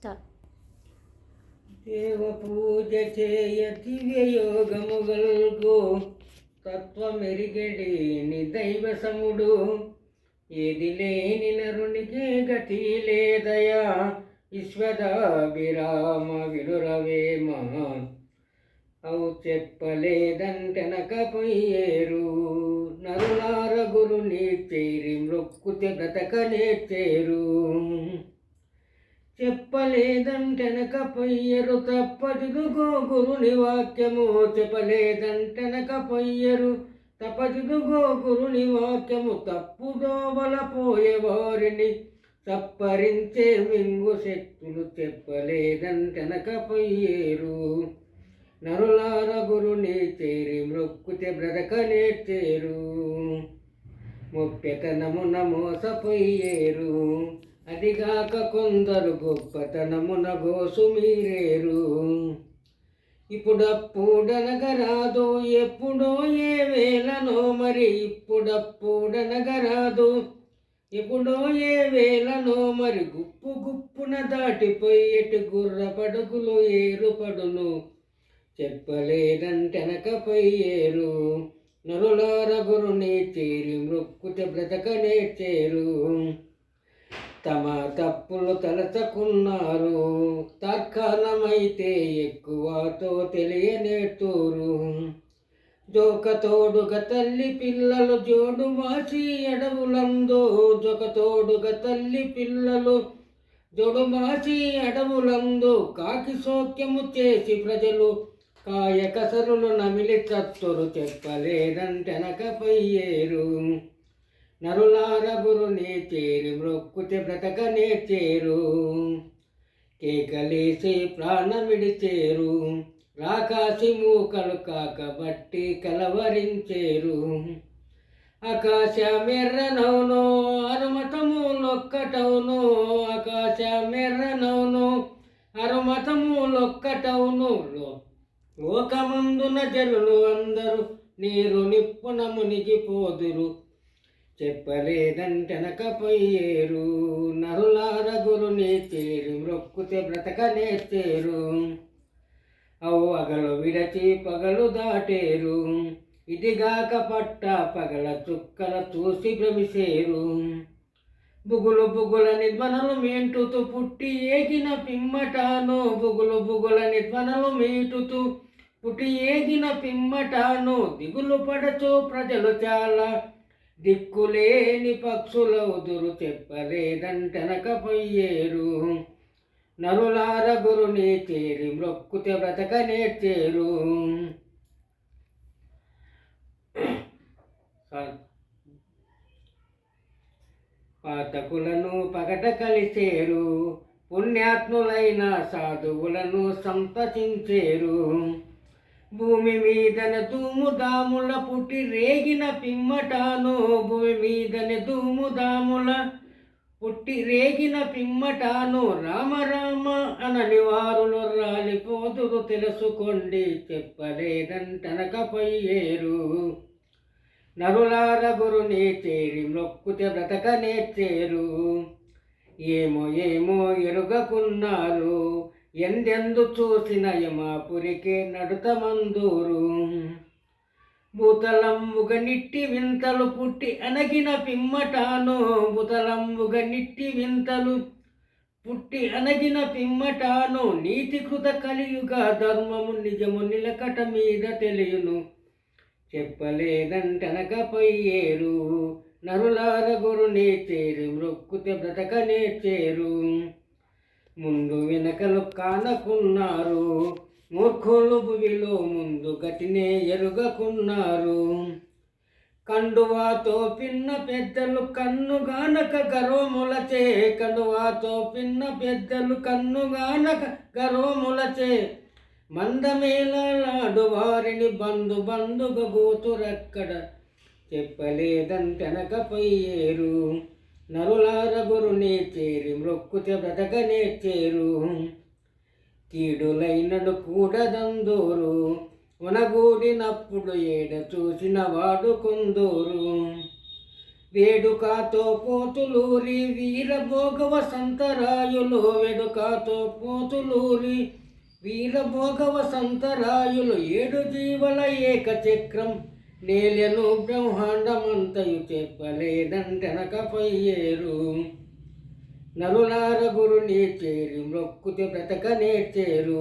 Start దేవ పూజ చేయతి దివ్య యోగముగల్గో తత్వమెరిగడి దైవ సముడు. ఏది లేని నరునికి గతి లేదయా విశ్వదాభిరామ విడురవేమ అవు చెప్పలేదంటెనకపోయేరు నరునార గురుని చేరి మృక్కుతే బ్రతక నేర్చేరు. చెప్పలేదంటెనకపోయ్యరు తప్పదిదుగో గురుని వాక్యము చెప్పలేదంటెనకపోయ్యరు తప్పదిదుగో గురుని వాక్యము తప్పుదోవల పోయేవారిని తప్పరించే మింగు శక్తులు చెప్పలేదంటెనకపోయ్యేరు. నరులార గురుని చేరి మృక్కుతే బ్రతక నేర్చేరు. ముప్పెతనమున మోసపోయేరు. అదిగాక కొందరు గొప్పతనమున గోసు మీరేరు. ఇప్పుడప్పుడనగరాదు ఎప్పుడో ఏ వేలనో మరి ఇప్పుడప్పుడనగరాదు. ఎప్పుడో ఏ వేలనో మరి గుప్పు గుప్పున దాటిపోయేటి గుర్ర పడుగులు ఏరుపడును. చెప్పలేదంటెనకపోయేరు నరులార గురుని చేరి మృక్కుతే బ్రతకనే చేరు. తమ తప్పులు తలచకున్నారు. తత్కాలమైతే ఎక్కువతో తెలియనేటూరు జోకతోడుగ తల్లి పిల్లలు జోడు మాసి అడవులందో. జోకతోడుగ తల్లి పిల్లలు జోడు మాసి అడవులందు. కాకి సోక్యము చేసి ప్రజలు కాయకసరులు నమిలి చత్తురు చెప్పలేదంటెనకపోయేరు నరులార గురుని చేరి మృక్కుతే బ్రతకనే చేరు. కేకలేసి ప్రాణమిడిచేరు రాకాసి మూకలు కాకబట్టి కలవరించేరు. ఆకాశమెర్రనవును అరుమతములొక్కటవును ఆకాశమెర్రనవును అరుమతము లొక్కటవును లోకమందున జనులు అందరూ నీరు నిప్పున మునిగిపోదురు. చెప్పలేదంటెనకపోయేరు. నరులార గురుని చేరు మ్రొక్కుతే బ్రతక చేరు అవు అగలు విడచి పగలు దాటేరు. ఇదిగాక పట్ట పగల చుక్కల చూసి భ్రమిసేరు. బుగులు బుగుల నిధ్వనలు మేంటుతూ పుట్టి ఏగిన పిమ్మటాను బుగులు బుగుల నిధ్వనలు మేటుతూ పుట్టి ఏగిన పిమ్మటాను దిగులు పడచు ప్రజలు చాలా. దిక్కులేని పక్షులవుదురు చెప్పలేదంటనకపోయేరు నరులార గురుని చేరి మ్రొక్కుతే బ్రతక నేర్చేరు పాతకులను పగట కలిసేరు పుణ్యాత్ములైన సాధువులను సంతసించేరు భూమి మీదన దాముల పుట్టి రేగిన పిమ్మటాను. భూమి మీదన దాముల పుట్టి రేగిన పిమ్మటాను. రామ రామ అనని వారులు రాలిపోదురు తెలుసుకోండి చెప్పలేదంటనకపోయేరు నరులార గురుని చేరి మొక్కుతే బ్రతక నేర్చేరు ఏమో ఏమో ఎరుగకున్నారు. ఎందెందు చూసిన యమాపురికే నడుతమందూరు భూతలంబుగ నిట్టి వింతలు పుట్టి అనగిన పిమ్మటాను భూతలంబుగ నిట్టి వింతలు పుట్టి అనగిన పిమ్మటాను నీతికృత కలియుగ ధర్మము నిజము నిలకట మీద తెలియను చెప్పలేదంటనకపోయేరు నరులార గురుని చేరు మృక్కుతే బ్రతక నేర్చేరు ముందు వెనకలు కానకున్నారు. మూర్ఖులు భువిలో ముందు గటినే ఎరుగకున్నారు. కండువాతో పిన్న పెద్దలు కన్నుగానక గర్వములచే కండువాతో పిన్న పెద్దలు కన్నుగానక గర్వములచే మందమేలాడు వారిని బంధు బంధుగ గోతురక్కడ చెప్పలేదంటనకపోయేరు నరులార గురుని చేరి మృక్కుతే బ్రతకనే చేరు. కీడులైనడు కూడదందోరు ఉనగూడినప్పుడు ఏడ చూసిన వాడు కొందోరు. వేడుకతో పోతులూరి వీరభోగవ సంతరాయులు వేడుకతో పోతులూరి వీరభోగవ సంతరాయులు ఏడు జీవల ఏకచక్రం. నేలెను బ్రహ్మాండమంతయు చెప్పలేదంటనకపోయేరు నరులార గురుని చేరి మొక్కుతి బ్రతక నేర్చేరు